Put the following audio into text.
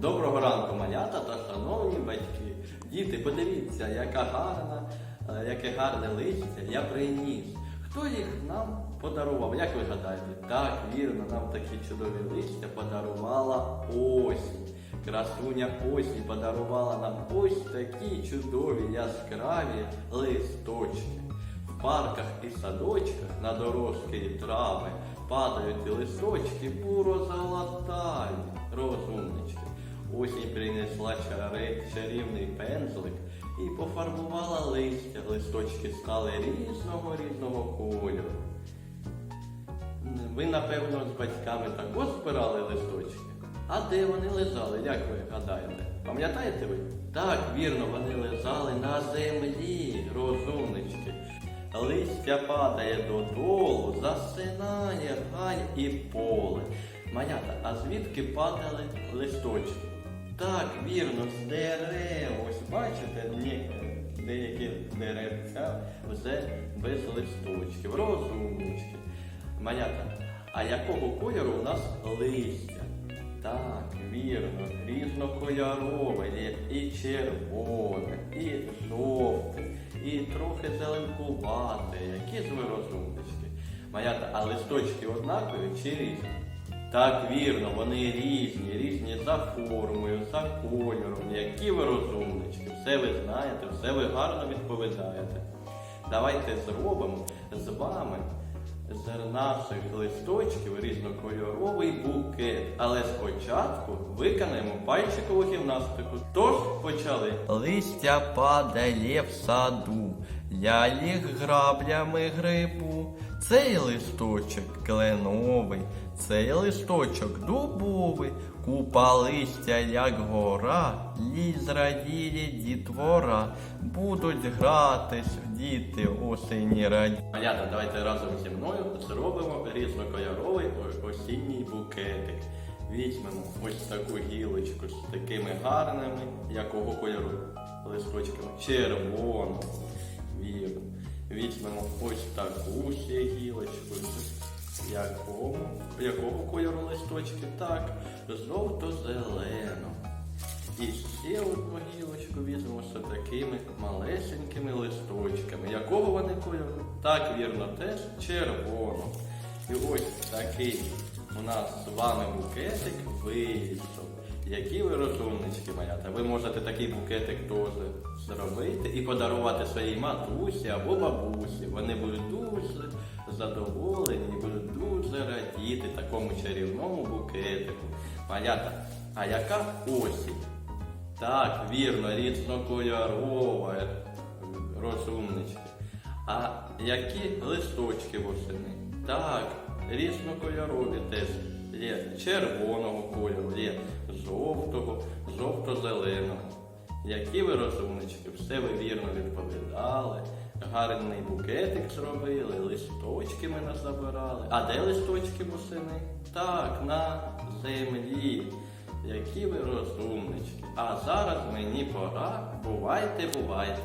Доброго ранку, малята та шановні батьки. Діти, подивіться, яка гарна, е, яке гарне листя я приніс. Хто їх нам подарував? Як ви гадаєте? Так, вірно, нам такі чудові листя подарувала осінь. Красуня осінь подарувала нам ось такі чудові яскраві листочки. В парках і садочках на дорожки і трави падають і листочки буро-золотаві, розумнички. Осінь принесла чари, чарівний пензлик і пофарбувала листя. Листочки стали різного різного кольору. Ви, напевно, з батьками також збирали листочки. А де вони лежали, як ви гадаєте? Пам'ятаєте ви? Так, вірно, вони лежали на землі, розумнички. Листя падає додолу, засинає гай і поле. Манята, а звідки падали листочки? Так, вірно, з дерев. Ось бачите, ні, деякі деревця вже без листочків. Розумнички. Манята, а якого кольору у нас листя? Так, вірно, різнокольорове і червоне, і жовте, і трохи зеленкувате. Які ж ви розумнички? Манята, а листочки однакові чи різні? Так, вірно, вони різні, різні за формою, за кольором. Які ви розумнички, все ви знаєте, все ви гарно відповідаєте. Давайте зробимо з вами з наших листочків різнокольоровий букет. Але спочатку виконаємо пальчикову гімнастику. Тож почали. Листя падає в саду, я їх граблями грибу. Цей листочок кленовий, цей листочок дубовий, купа листя, як гора, ліз радіє дітвора, будуть гратись діти осені раді. Малята, давайте разом зі мною зробимо різнокольоровий осінній букетик. Візьмемо ось таку гілочку з такими гарними, якого кольору листочками? Червоного. Ще гілочку. з Якого, кольору листочки? Так, жовто-зеленого. І ще одну гілочку візьмемо з такими малесенькими листочками. Якого вони кольору? Так, вірно, теж червоного. І ось такий у нас з вами букетик вийшов. Які ви розумнички, малята. Ви можете такий букетик теж зробити і подарувати своїй матусі або бабусі. Вони будуть дуже задоволені будуть дуже радіти такому чарівному букетику. Малята, а яка осінь? Так, вірно, різнокольорова, розумнички. А які листочки восени? Так, різнокольорові теж. Є червоного кольору, є жовтого, жовто-зеленого. Які ви розумнички, все ви вірно відповідали. Гарний букетик зробили, листочки ми назабирали. А де листочки восени? Так, на землі. Які ви розумнички. А зараз мені пора. Бувайте, бувайте.